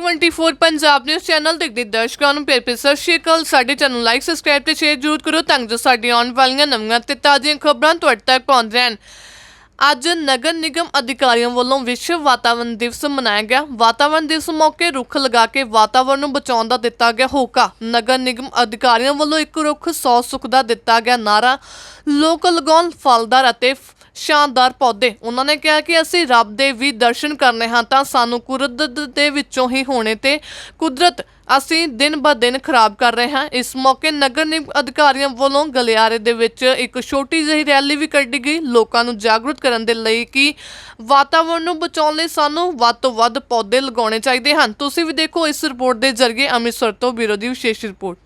24 Punjab news channel ਦੇਖਦੇ ਦਰਸ਼ਕਾਂ ਨੂੰ ਪਿਆਰ ਭਰੀ ਸਤਿ ਸ਼੍ਰੀ ਅਕਾਲ। ਸਾਡੇ ਚੈਨਲ ਲਾਈਕ ਸਬਸਕ੍ਰਾਈਬ ਤੇ ਸ਼ੇਅਰ ਜ਼ਰੂਰ ਕਰੋ ਤਾਂ ਜੋ ਸਾਡੀਆਂ ਆਉਣ ਵਾਲੀਆਂ ਨਵੀਆਂ ਤੇ ਤਾਜ਼ੀਆਂ ਖਬਰਾਂ ਤੁਹਾਡੇ ਤੱਕ ਪਹੁੰਚ ਰਹਿਣ। ਅੱਜ ਨਗਰ ਨਿਗਮ ਅਧਿਕਾਰੀਆਂ ਵੱਲੋਂ ਵਿਸ਼ਵ ਵਾਤਾਵਰਣ ਦਿਵਸ ਮਨਾਇਆ ਗਿਆ। ਵਾਤਾਵਰਣ ਦਿਵਸ ਮੌਕੇ ਰੁੱਖ ਲਗਾ ਕੇ ਵਾਤਾਵਰਣ ਨੂੰ ਬਚਾਉਣ ਦਾ ਦਿੱਤਾ ਗਿਆ ਹੋਕਾ। ਨਗਰ ਨਿਗਮ ਅਧਿਕਾਰੀਆਂ ਵੱਲੋਂ ਇੱਕ ਰੁੱਖ 100 ਸੁੱਖ ਦਾ ਦਿੱਤਾ ਗਿਆ ਨਾਰਾ ਲੋਕ ਲਗਾਉਣ, ਫਲਦਾਰ ਅਤੇ ਸ਼ਾਨਦਾਰ ਪੌਦੇ। ਉਹਨਾਂ ਨੇ ਕਿਹਾ ਕਿ ਅਸੀਂ ਰੱਬ ਦੇ ਵੀ ਦਰਸ਼ਨ ਕਰਨੇ ਹਾਂ ਤਾਂ ਸਾਨੂੰ ਕੁਦਰਤ ਦੇ ਵਿੱਚੋਂ ਹੀ ਹੋਣੇ ਤੇ ਕੁਦਰਤ ਅਸੀਂ ਦਿਨ ਬ ਦਿਨ ਖਰਾਬ ਕਰ ਰਹੇ ਹਾਂ। ਇਸ ਮੌਕੇ ਨਗਰ ਨਿਗਮ ਅਧਿਕਾਰੀਆਂ ਵੱਲੋਂ ਗਲਿਆਰੇ ਦੇ ਵਿੱਚ ਇੱਕ ਛੋਟੀ ਜਿਹੀ ਰੈਲੀ ਵੀ ਕੱਢੀ ਗਈ। ਲੋਕਾਂ ਨੂੰ ਜਾਗਰੂਕ ਕਰਨ ਦੇ ਲਈ ਕਿ ਵਾਤਾਵਰਣ ਨੂੰ ਬਚਾਉਣ ਲਈ ਸਾਨੂੰ ਵੱਧ ਤੋਂ ਵੱਧ ਪੌਦੇ ਲਗਾਉਣੇ ਚਾਹੀਦੇ ਹਨ। ਤੁਸੀਂ ਵੀ ਦੇਖੋ ਇਸ ਰਿਪੋਰਟ ਦੇ ਜ਼ਰੀਏ ਅੰਮ੍ਰਿਤਸਰ ਤੋਂ ਬਿਊਰੋ ਦੀ ਵਿਸ਼ੇਸ਼ ਰਿਪੋਰਟ।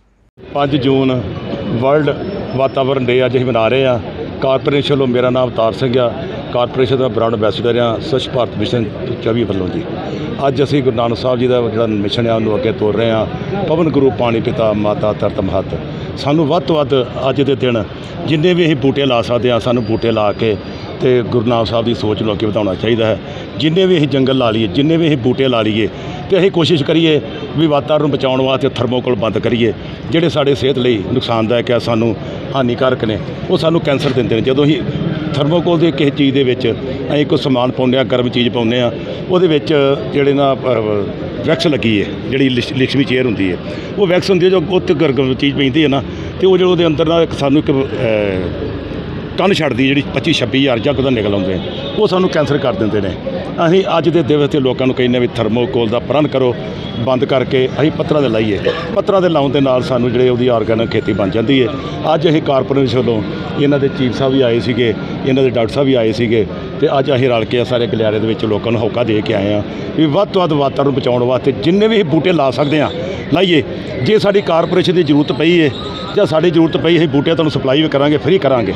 5 ਜੂਨ ਵਰਲਡ ਵਾਤਾਵਰਣ ਡੇ ਅੱਜ ਅਸੀਂ ਮਨਾ ਰਹੇ ਹਾਂ। ਕਾਰਪੋਰੇਸ਼ਨ ਵੱਲੋਂ ਮੇਰਾ ਨਾਮ ਅਵਤਾਰ ਸਿੰਘ ਆ। ਕਾਰਪੋਰੇਸ਼ਨ ਦਾ ਬ੍ਰਾਂਡ ਐਂਬੈਸਡਰ ਆ ਸਵੱਛ ਭਾਰਤ ਮਿਸ਼ਨ 24 ਵੱਲੋਂ ਜੀ। ਅੱਜ ਅਸੀਂ ਗੁਰੂ ਨਾਨਕ ਸਾਹਿਬ ਜੀ ਦਾ ਜਿਹੜਾ ਮਿਸ਼ਨ ਆ, ਉਹਨੂੰ ਅੱਗੇ ਤੋਰ ਰਹੇ ਹਾਂ ਪਵਨ ਗੁਰੂ, ਪਾਣੀ ਪਿਤਾ, ਮਾਤਾ ਤਰਤ ਮਹਤ। ਸਾਨੂੰ ਵੱਧ ਤੋਂ ਵੱਧ ਅੱਜ ਦੇ ਦਿਨ ਜਿੰਨੇ ਵੀ ਅਸੀਂ ਬੂਟੇ ਲਾ ਸਕਦੇ ਆ, ਸਾਨੂੰ ਬੂਟੇ ਲਾ ਕੇ ਤੇ ਗੁਰੂ ਨਾਨਕ ਸਾਹਿਬ ਦੀ ਸੋਚ ਨੂੰ ਅੱਗੇ ਵਧਾਉਣਾ ਚਾਹੀਦਾ ਹੈ। ਜਿੰਨੇ ਵੀ ਅਸੀਂ ਜੰਗਲ ਲਾ ਲਈਏ, ਜਿੰਨੇ ਵੀ ਅਸੀਂ ਬੂਟੇ ਲਾ ਲਈਏ, ਤੇ ਅਸੀਂ ਕੋਸ਼ਿਸ਼ ਕਰੀਏ ਵੀ ਵਾਤਾਵਰਨ ਬਚਾਉਣ ਵਾਸਤੇ ਥਰਮੋਕੋਲ ਬੰਦ ਕਰੀਏ, ਜਿਹੜੇ ਸਾਡੇ ਸਿਹਤ ਲਈ ਨੁਕਸਾਨਦਾਇਕ ਆ, ਸਾਨੂੰ ਹਾਨੀਕਾਰਕ ਨੇ, ਉਹ ਸਾਨੂੰ ਕੈਂਸਰ ਦਿੰਦੇ ਨੇ। ਜਦੋਂ ਅਸੀਂ ਥਰਮੋਕੋਲ ਦੇ ਕਿਸੇ ਚੀਜ਼ ਦੇ ਵਿੱਚ ਅਸੀਂ ਕੋਈ ਸਮਾਨ ਪਾਉਂਦੇ ਆ ਗਰਮ ਚੀਜ਼ ਪਾਉਂਦੇ ਆ ਉਹਦੇ ਵਿੱਚ ਜਿਹੜੇ ਨਾ ਵੈਕਸ ਲੱਗੀ ਹੈ, ਜਿਹੜੀ ਲਿਸ਼- ਲਿਕਸ਼ਮੀ ਚੇਅਰ ਹੁੰਦੀ ਹੈ, ਉਹ ਵੈਕਸ ਹੁੰਦੀ ਹੈ ਜੋ ਉੱਤੇ ਗਰਮ ਚੀਜ਼ ਪੈਂਦੀ ਹੈ ਨਾ, ਤੇ ਉਹ ਜਦੋਂ ਉਹਦੇ ਅੰਦਰ ਨਾ ਇੱਕ ਸਾਨੂੰ ਇੱਕ ਅਹ, ਕੰਨ ਛੱਡਦੀ ਜਿਹੜੀ 25 26000 ਜੱਗ ਦਾ ਨਿਕਲ ਆਉਂਦੇ ਆ। ਉਹ ਸਾਨੂੰ ਕੈਂਸਰ ਕਰ ਦਿੰਦੇ ਨੇ। ਅਸੀਂ ਅੱਜ ਦੇ ਦਿਵਸ ਤੇ ਲੋਕਾਂ ਨੂੰ ਕਹਿੰਦੇ ਵੀ ਥਰਮੋਕੋਲ ਦਾ ਪ੍ਰਣ ਕਰੋ ਬੰਦ ਕਰਕੇ ਅਸੀਂ ਪੱਤਰਾਂ ਦੇ ਲਾਈਏ। ਪੱਤਰਾਂ ਦੇ ਲਾਉਣ ਦੇ ਨਾਲ ਸਾਨੂੰ ਜਿਹੜੇ ਉਹਦੀ ਆਰਗੈਨਿਕ ਖੇਤੀ ਬਣ ਜਾਂਦੀ ਹੈ ਅੱਜ ਅਸੀਂ ਕਾਰਪੋਰੇਸ਼ਨ ਵੱਲੋਂ ਇਹਨਾਂ ਦੇ ਚੀਫ ਸਾਹਿਬ ਵੀ ਆਏ ਸੀਗੇ ਇਹਨਾਂ ਦੇ ਡਾਕਟਰ ਸਾਹਿਬ ਵੀ ਆਏ ਸੀਗੇ। ਤੇ ਅੱਜ ਅਸੀਂ ਰਲ ਕੇ ਸਾਰੇ ਗਲਿਆਰੇ ਦੇ ਵਿੱਚ ਲੋਕਾਂ ਨੂੰ ਹੋਕਾ ਦੇ ਕੇ ਆਏ ਆ ਵੀ ਵੱਧ ਤੋਂ ਵੱਧ ਵਾਤਾਵਰਨ ਨੂੰ ਬਚਾਉਣ ਵਾਸਤੇ ਜਿੰਨੇ ਵੀ ਅਸੀਂ ਬੂਟੇ ਲਾ ਸਕਦੇ ਆ ਲਾਈਏ। ਜੇ ਸਾਡੀ ਕਾਰਪੋਰੇਸ਼ਨ ਦੀ ਜ਼ਰੂਰਤ ਪਈ ਹੈ ਜਾਂ ਸਾਡੀ ਜ਼ਰੂਰਤ ਪਈ ਅਸੀਂ ਬੂਟੇ ਤੁਹਾਨੂੰ ਸਪਲਾਈ ਵੀ ਕਰਾਂਗੇ, ਫ੍ਰੀ ਕਰਾਂਗੇ।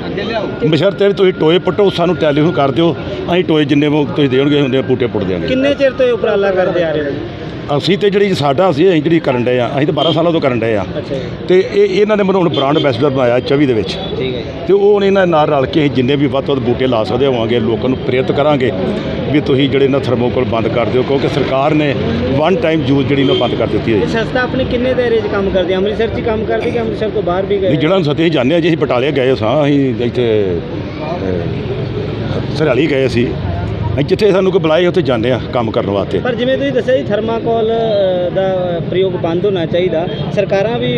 ਬਸ਼ਰਤੇ ਤੁਸੀਂ ਟੋਏ ਪੁੱਟੋ, ਸਾਨੂੰ ਟੈਲੀਫੋਨ ਕਰ ਦਿਓ, ਅਸੀਂ ਟੋਏ ਜਿੰਨੇ ਤੁਸੀਂ ਦੇਣਗੇ ਹੁੰਦੇ ਬੂਟੇ ਪੁੱਟ ਦਿਆਂਗੇ। ਕਿੰਨੇ ਚਿਰ ਤੋਂ ਇਹ ਉਪਰਾਲਾ ਕਰਦੇ ਆ ਰਹੇ ਹੋ? ਅਸੀਂ ਤੇ ਜਿਹੜੀ ਸਾਡਾ ਅਸੀਂ ਅਸੀਂ ਜਿਹੜੀ ਕਰਨ ਡਏ ਆ ਅਸੀਂ ਤਾਂ 12 ਸਾਲਾਂ ਤੋਂ ਕਰਨ ਡਏ ਆ। ਤੇ ਇਹ ਇਹਨਾਂ ਨੇ ਮੈਨੂੰ ਹੁਣ ਬ੍ਰਾਂਡ ਐਂਬੈਸਡਰ ਬਣਾਇਆ 24 ਦੇ ਵਿੱਚ। ਠੀਕ ਹੈ ਜੀ। ਤੇ ਉਹ ਹੁਣ ਇਹਨਾਂ ਨਾਲ ਰਲ ਕੇ ਅਸੀਂ ਜਿੰਨੇ ਵੀ ਵੱਧ ਤੋਂ ਵੱਧ ਬੂਟੇ ਲਾ ਸਕਦੇ ਹੋਵਾਂਗੇ ਲੋਕਾਂ ਨੂੰ ਪ੍ਰੇਰਿਤ ਕਰਾਂਗੇ ਵੀ ਤੁਸੀਂ ਜਿਹੜੇ ਨਾ ਥਰਮੋਕੋਲ ਬੰਦ ਕਰ ਦਿਓ ਕਿਉਂਕਿ ਸਰਕਾਰ ਨੇ ਵਨ ਟਾਈਮ ਯੂਜ਼ ਜਿਹੜੀ ਨਾ ਬੰਦ ਕਰ ਦਿੱਤੀ ਹੈ ਸੰਸਥਾ ਆਪਣੀ ਕਿੰਨੇ ਦਾਇਰੇ 'ਚ ਕੰਮ ਕਰਦੀ ਅੰਮ੍ਰਿਤਸਰ 'ਚ ਕੰਮ ਕਰਦੀ ਕਿ ਅੰਮ੍ਰਿਤਸਰ ਤੋਂ ਬਾਹਰ ਵੀ ਗਏ? ਜਿਹੜਾ ਨੂੰ ਸਤੇ ਜਾਂਦੇ ਆ ਜੀ ਅਸੀਂ ਬਟਾਲੇ ਗਏ ਸਾਂ ਅਸੀਂ ਇੱਥੇ ਸਰਹਾਲੀ ਗਏ ਸੀ ਅਸੀਂ ਜਿੱਥੇ ਸਾਨੂੰ ਕੋਈ ਬੁਲਾਏ ਉੱਥੇ ਜਾਂਦੇ ਆ ਕੰਮ ਕਰਨ ਵਾਸਤੇ। ਪਰ ਜਿਵੇਂ ਤੁਸੀਂ ਦੱਸਿਆ ਜੀ ਥਰਮਾਕੋਲ ਦਾ ਪ੍ਰਯੋਗ ਬੰਦ ਹੋਣਾ ਚਾਹੀਦਾ। ਸਰਕਾਰਾਂ ਵੀ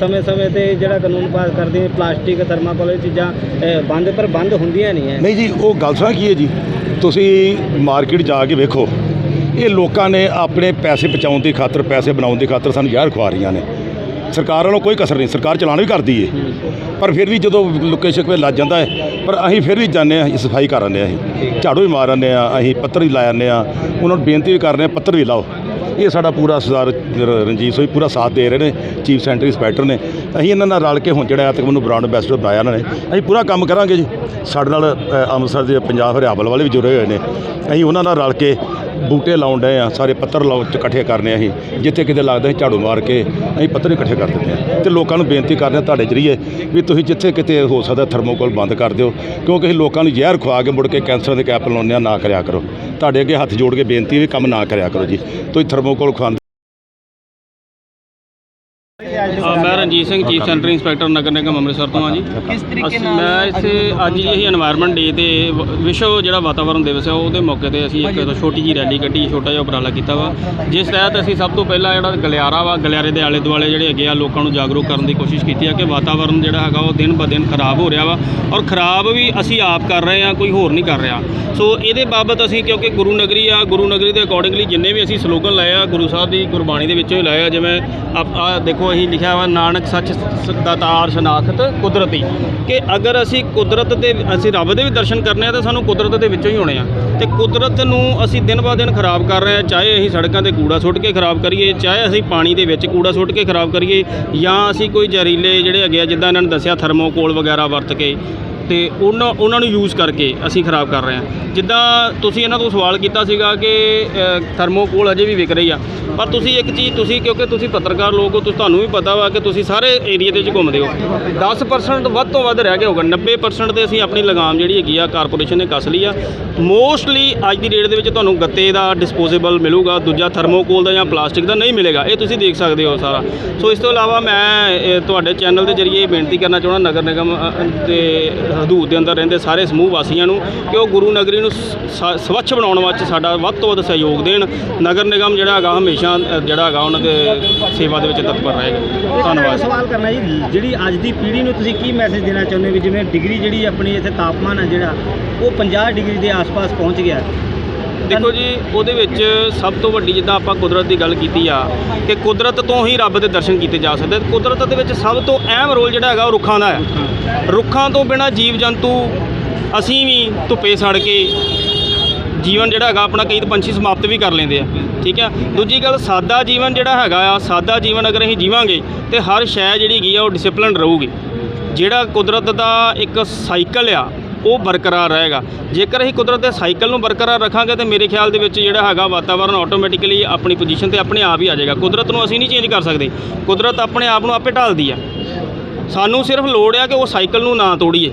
ਸਮੇਂ-ਸਮੇਂ ਤੇ ਜਿਹੜਾ ਕਾਨੂੰਨ ਪਾਸ ਕਰਦੀਆਂ ਪਲਾਸਟਿਕ ਥਰਮਾਕੋਲ ਇਹ ਚੀਜ਼ਾਂ ਬੰਦ ਪਰ ਬੰਦ ਹੁੰਦੀਆਂ ਨਹੀਂ ਹੈ ਨਹੀਂ ਜੀ ਉਹ ਗੱਲ ਸੁਣਾ ਕੀ ਹੈ ਜੀ? ਤੁਸੀਂ ਮਾਰਕੀਟ ਜਾ ਕੇ ਵੇਖੋ। ਇਹ ਲੋਕਾਂ ਨੇ ਆਪਣੇ ਪੈਸੇ ਬਚਾਉਣ ਦੀ ਖਾਤਰ ਪੈਸੇ ਬਣਾਉਣ ਦੀ ਖਾਤਰ ਸਾਨੂੰ ਜ਼ਹਿਰ ਖਵਾ ਰਹੀਆਂ ਨੇ। ਸਰਕਾਰ ਵੱਲੋਂ ਕੋਈ ਕਸਰ ਨਹੀਂ, ਸਰਕਾਰ ਚਲਾਨ ਵੀ ਕਰਦੀ ਏ। ਪਰ ਫਿਰ ਵੀ ਜਦੋਂ ਲੋਕੇਸ਼ਨ ਕੋਈ ਲੱਜ ਜਾਂਦਾ ਹੈ ਪਰ ਅਸੀਂ ਫਿਰ ਵੀ ਜਾਂਦੇ ਹਾਂ ਸਫ਼ਾਈ ਕਰ ਆਉਂਦੇ ਹਾਂ ਅਸੀਂ ਝਾੜੂ ਵੀ ਮਾਰ ਆਉਂਦੇ ਹਾਂ ਅਸੀਂ ਪੱਤਰ ਵੀ ਲਾ ਆਉਂਦੇ ਹਾਂ ਉਹਨਾਂ ਨੂੰ ਬੇਨਤੀ ਵੀ ਕਰ ਰਹੇ ਹਾਂ ਪੱਤਰ ਵੀ ਲਾਓ। ਇਹ ਸਾਡਾ ਪੂਰਾ ਸਰਦਾਰ ਰਣਜੀਤ ਸੋਈ ਪੂਰਾ ਸਾਥ ਦੇ ਰਹੇ ਨੇ, ਚੀਫ ਸੈਂਟਰੀ ਇੰਸਪੈਕਟਰ ਨੇ। ਅਸੀਂ ਇਹਨਾਂ ਨਾਲ ਰਲ ਕੇ ਹੁਣ ਜਿਹੜਾ ਤੱਕ ਮੈਨੂੰ ਬ੍ਰਾਂਡ ਐਂਬੈਸਡਰ ਬਣਾਇਆ ਇਹਨਾਂ ਨੇ, ਅਸੀਂ ਪੂਰਾ ਕੰਮ ਕਰਾਂਗੇ ਜੀ। ਸਾਡੇ ਨਾਲ ਅੰਮ੍ਰਿਤਸਰ ਦੇ ਪੰਜਾਬ ਹਰਿਆਵਲ ਵਾਲੇ ਵੀ ਜੁੜੇ ਹੋਏ ਨੇ। ਅਸੀਂ ਉਹਨਾਂ ਨਾਲ ਰਲ ਕੇ ਬੂਟੇ ਲਾਉਣ ਡਏ ਆ, ਸਾਰੇ ਪੱਤਰ ਲਾਉ, ਇਕੱਠੇ ਕਰਨੇ ਅਸੀਂ। ਜਿੱਥੇ ਕਿਤੇ ਲੱਗਦਾ ਅਸੀਂ ਝਾੜੂ ਮਾਰ ਕੇ ਅਸੀਂ ਪੱਤਰ ਇਕੱਠੇ ਕਰ ਦਿੰਦੇ ਆ। ਤੇ ਲੋਕਾਂ ਨੂੰ ਬੇਨਤੀ ਕਰਦੇ ਆ ਤੁਹਾਡੇ ਜਰੀਏ ਵੀ ਤੁਸੀਂ ਜਿੱਥੇ ਕਿਤੇ ਹੋ ਸਕਦਾ ਥਰਮੋਕੋਲ ਬੰਦ ਕਰ ਦਿਓ, ਕਿਉਂਕਿ ਅਸੀਂ ਲੋਕਾਂ ਨੂੰ ਜ਼ਹਿਰ ਖਵਾ ਕੇ ਮੁੜ ਕੇ ਕੈਂਸਰ ਦੇ ਕੈਪ ਲਾਉਂਦੇ ਆ, ਨਾ ਕਰਿਆ ਕਰੋ। ਤੁਹਾਡੇ ਅੱਗੇ ਹੱਥ ਜੋੜ ਕੇ ਬੇਨਤੀ ਵੀ ਕੰਮ ਨਾ ਕਰਿਆ ਕਰੋ ਜੀ। ਤੁਸੀਂ ਥਰਮੋਕੋਲ ਖਵਾਉਂਦੇ ਮੈਂ Ranjit Singh chief centre inspector ਨਗਰ ਨਿਗਮ ਅੰਮ੍ਰਿਤਸਰ ਤੋਂ ਆ ਜੀ। ਕਿਸ ਤਰੀਕੇ ਨਾਲ ਮੈਂ ਇੱਥੇ ਅੱਜ ਜਿਹੀ এনवायरमेंट ਡੇ ਤੇ ਵਿਸ਼ਵ ਜਿਹੜਾ ਵਾਤਾਵਰਣ ਦਿਵਸ ਹੈ ਉਹਦੇ ਮੌਕੇ ਤੇ ਅਸੀਂ ਇੱਕ ਛੋਟੀ ਜੀ ਰੈਲੀ ਕੱਢੀ ਛੋਟਾ ਜਿਹਾ ਉਪਰਾਲਾ ਕੀਤਾ ਵਾ। ਜਿਸ ਤਹਿਤ ਅਸੀਂ ਸਭ ਤੋਂ ਪਹਿਲਾਂ ਜਿਹੜਾ ਗਲਿਆਰਾ ਵਾ ਗਲਿਆਰੇ ਦੇ ਆਲੇ ਦੁਆਲੇ ਜਿਹੜੇ ਅੱਗੇ ਆ ਲੋਕਾਂ ਨੂੰ ਜਾਗਰੂਕ ਕਰਨ ਦੀ ਕੋਸ਼ਿਸ਼ ਕੀਤੀ ਆ ਕਿ ਵਾਤਾਵਰਣ ਜਿਹੜਾ ਹੈਗਾ ਉਹ ਦਿਨ ਬ ਦਿਨ ਖਰਾਬ ਹੋ ਰਿਹਾ ਵਾ ਔਰ ਖਰਾਬ ਵੀ ਅਸੀਂ ਆਪ ਕਰ ਰਹੇ ਆ ਕੋਈ ਹੋਰ ਨਹੀਂ ਕਰ ਰਿਹਾ। ਸੋ ਇਹਦੇ ਬਾਬਤ ਅਸੀਂ ਕਿਉਂਕਿ ਗੁਰੂ ਨਗਰੀ ਆ ਗੁਰੂ ਨਗਰੀ ਦੇ ਅਕੋਰਡਿੰਗਲੀ ਜਿੰਨੇ ਵੀ ਅਸੀਂ ਸਲੋਗਨ ਲਾਇਆ ਗੁਰੂ ਸਾਹਿਬ ਦੀ ਗੁਰਬਾਣੀ ਦੇ ਵਿੱਚੋਂ ਹੀ ਲਾਇਆ ਆ ਜਿਵੇਂ ਆ ਦੇਖੋ ਅਸੀਂ ਲਿਖਿਆ ਵਾ ਨਾਨ ਨਾਨਕ ਸੱਚ ਸ- ਦਾਤਾਰ ਸ਼ਨਾਖਤ ਕੁਦਰਤੀ ਕਿ ਅਗਰ ਅਸੀਂ ਕੁਦਰਤ ਦੇ ਅਸੀਂ ਰੱਬ ਦੇ ਵੀ ਦਰਸ਼ਨ ਕਰਨੇ ਆ ਤਾਂ ਸਾਨੂੰ ਕੁਦਰਤ ਦੇ ਵਿੱਚੋਂ ਹੀ ਹੋਣੇ ਆ। ਤੇ ਕੁਦਰਤ ਨੂੰ ਅਸੀਂ ਦਿਨ ਬਾ ਦਿਨ ਖਰਾਬ ਕਰ ਰਹੇ ਆ, ਚਾਹੇ ਅਸੀਂ ਸੜਕਾਂ ਤੇ ਕੂੜਾ ਸੁੱਟ ਕੇ ਖਰਾਬ ਕਰੀਏ, ਚਾਹੇ ਅਸੀਂ ਪਾਣੀ ਦੇ ਵਿੱਚ ਕੂੜਾ ਸੁੱਟ ਕੇ ਖਰਾਬ ਕਰੀਏ ਜਾਂ ਅਸੀਂ ਕੋਈ ਜ਼ਹਿਰੀਲੇ ਜਿਹੜੇ ਹੈਗੇ ਆ, ਜਿੱਦਾਂ ਇਹਨਾਂ ਨੇ ਦੱਸਿਆ ਥਰਮੋਕੋਲ ਵਗੈਰਾ ਵਰਤ ਕੇ ਤੇ ਉਹਨਾਂ ਉਹਨਾਂ ਨੂੰ ਯੂਜ਼ ਕਰਕੇ ਅਸੀਂ ਖਰਾਬ ਕਰ ਰਹੇ ਹਾਂ। ਜਿੱਦਾਂ ਤੁਸੀਂ ਇਹਨਾਂ ਤੋਂ ਸਵਾਲ ਕੀਤਾ ਸੀਗਾ ਕਿ ਥਰਮੋਕੋਲ ਅਜੇ ਵੀ ਵਿਕ ਰਹੀ ਆ ਪਰ ਤੁਸੀਂ ਇੱਕ ਚੀਜ਼ ਤੁਸੀਂ ਕਿਉਂਕਿ ਤੁਸੀਂ ਪੱਤਰਕਾਰ ਲੋਕ ਹੋ ਤੁਹਾਨੂੰ ਵੀ ਪਤਾ ਵਾ ਕਿ ਤੁਸੀਂ ਸਾਰੇ ਏਰੀਆ ਦੇ ਵਿੱਚ ਘੁੰਮਦੇ ਹੋ। 10% ਵੱਧ ਤੋਂ ਵੱਧ ਰਹਿ ਗਿਆ ਹੋਊਗਾ। 90% ਤੇ ਅਸੀਂ ਆਪਣੀ ਲਗਾਮ ਜਿਹੜੀ ਹੈਗੀ ਆ ਕਾਰਪੋਰੇਸ਼ਨ ਨੇ ਕੱਸ ਲਈ ਆ। ਮੋਸਟਲੀ ਅੱਜ ਦੀ ਡੇਟ ਦੇ ਵਿੱਚ ਤੁਹਾਨੂੰ ਗੱਤੇ ਦਾ ਡਿਸਪੋਜ਼ੇਬਲ ਮਿਲੂਗਾ ਦੂਜਾ ਥਰਮੋਕੋਲ ਦਾ ਜਾਂ ਪਲਾਸਟਿਕ ਦਾ ਨਹੀਂ ਮਿਲੇਗਾ। ਇਹ ਤੁਸੀਂ ਦੇਖ ਸਕਦੇ ਹੋ ਸਾਰਾ। ਸੋ ਇਸ ਤੋਂ ਇਲਾਵਾ ਮੈਂ ਤੁਹਾਡੇ ਚੈਨਲ ਦੇ ਜਰੀਏ ਬੇਨਤੀ ਕਰਨਾ ਚਾਹੁੰਦਾ ਨਗਰ ਨਿਗਮ ਅ, ਹਦੂਦ ਦੇ ਅੰਦਰ ਰਹਿੰਦੇ ਸਾਰੇ ਸਮੂਹ ਵਾਸੀਆਂ ਨੂੰ ਕਿ ਉਹ ਗੁਰੂ ਨਗਰੀ ਨੂੰ ਸ- ਸਵੱਛ ਬਣਾਉਣ ਵਿੱਚ ਸਾਡਾ ਵੱਧ ਤੋਂ ਵੱਧ ਸਹਿਯੋਗ ਦੇਣ। ਨਗਰ ਨਿਗਮ ਜਿਹੜਾ ਹੈਗਾ ਹਮੇਸ਼ਾ ਅ, ਜਿਹੜਾ ਹੈਗਾ ਉਹਨਾਂ ਦੇ ਸੇਵਾ ਦੇ ਵਿੱਚ ਤਤਪਰ ਰਹੇਗਾ। ਧੰਨਵਾਦ। ਧੰਨਵਾਦ ਸਵਾਲ ਕਰਨਾ ਜੀ ਜਿਹੜੀ ਅੱਜ ਦੀ ਪੀੜ੍ਹੀ ਨੂੰ ਤੁਸੀਂ ਕੀ ਮੈਸੇਜ ਦੇਣਾ ਚਾਹੁੰਦੇ ਹੋ ਵੀ ਜਿਵੇਂ ਡਿਗਰੀ ਜਿਹੜੀ ਆਪਣੀ ਇੱਥੇ ਤਾਪਮਾਨ ਹੈ ਜਿਹੜਾ ਉਹ 50 ਡਿਗਰੀ ਦੇ ਆਸ-ਪਾਸ ਪਹੁੰਚ ਗਿਆ ਦੇਖੋ ਜੀ, ਉਹਦੇ ਵਿੱਚ ਸਭ ਤੋਂ ਵੱਡੀ ਜਿੱਦਾਂ ਆਪਾਂ ਕੁਦਰਤ ਦੀ ਗੱਲ ਕੀਤੀ ਆ, ਕਿ ਕੁਦਰਤ ਤੋਂ ਹੀ ਰੱਬ ਦੇ ਦਰਸ਼ਨ ਕੀਤੇ ਜਾ ਸਕਦੇ ਕੁਦਰਤ ਦੇ ਵਿੱਚ ਸਭ ਤੋਂ ਅਹਿਮ ਰੋਲ ਜਿਹੜਾ ਹੈਗਾ ਉਹ ਰੁੱਖਾਂ ਦਾ ਹੈ। ਰੁੱਖਾਂ ਤੋਂ ਬਿਨਾ ਜੀਵ ਜੰਤੂ ਅਸੀਂ ਵੀ ਧੁੱਪੇ ਸੜ ਕੇ ਜੀਵਨ ਜਿਹੜਾ ਹੈਗਾ ਆਪਣਾ ਕਈ ਪੰਛੀ ਸਮਾਪਤ ਵੀ ਕਰ ਲੈਂਦੇ ਆ, ਠੀਕ ਆ? ਦੂਜੀ ਗੱਲ, ਸਾਦਾ ਜੀਵਨ ਜਿਹੜਾ ਹੈਗਾ ਆ, ਸਾਦਾ ਜੀਵਨ ਅਗਰ ਅਸੀਂ ਜੀਵਾਂਗੇ, ਤੇ ਹਰ ਸ਼ੈ ਜਿਹੜੀ ਹੈਗੀ ਆ ਉਹ ਡਿਸਪਲਿਨ ਰਹੂਗੀ। ਜਿਹੜਾ ਕੁਦਰਤ ਦਾ ਇੱਕ ਸਾਈਕਲ ਆ ਉਹ ਬਰਕਰਾਰ ਰਹੇਗਾ। ਜੇਕਰ ਅਸੀਂ ਕੁਦਰਤ ਦੇ ਸਾਈਕਲ ਨੂੰ ਬਰਕਰਾਰ ਰੱਖਾਂਗੇ ਤੇ ਮੇਰੇ ਖਿਆਲ ਦੇ ਵਿੱਚ ਜਿਹੜਾ ਹੈਗਾ ਵਾਤਾਵਰਣ ਆਟੋਮੈਟਿਕਲੀ ਆਪਣੀ ਪੋਜੀਸ਼ਨ ਤੇ ਆਪਣੇ ਆਪ ਹੀ ਆ ਜਾਏਗਾ। ਕੁਦਰਤ ਨੂੰ ਅਸੀਂ ਨਹੀਂ ਚੇਂਜ ਕਰ ਸਕਦੇ। ਕੁਦਰਤ ਆਪਣੇ ਆਪ ਨੂੰ ਆਪੇ ਢਾਲਦੀ ਆ। ਸਾਨੂੰ ਸਿਰਫ ਲੋੜ ਆ ਕਿ ਉਹ ਸਾਈਕਲ ਨੂੰ ਨਾ ਤੋੜੀਏ।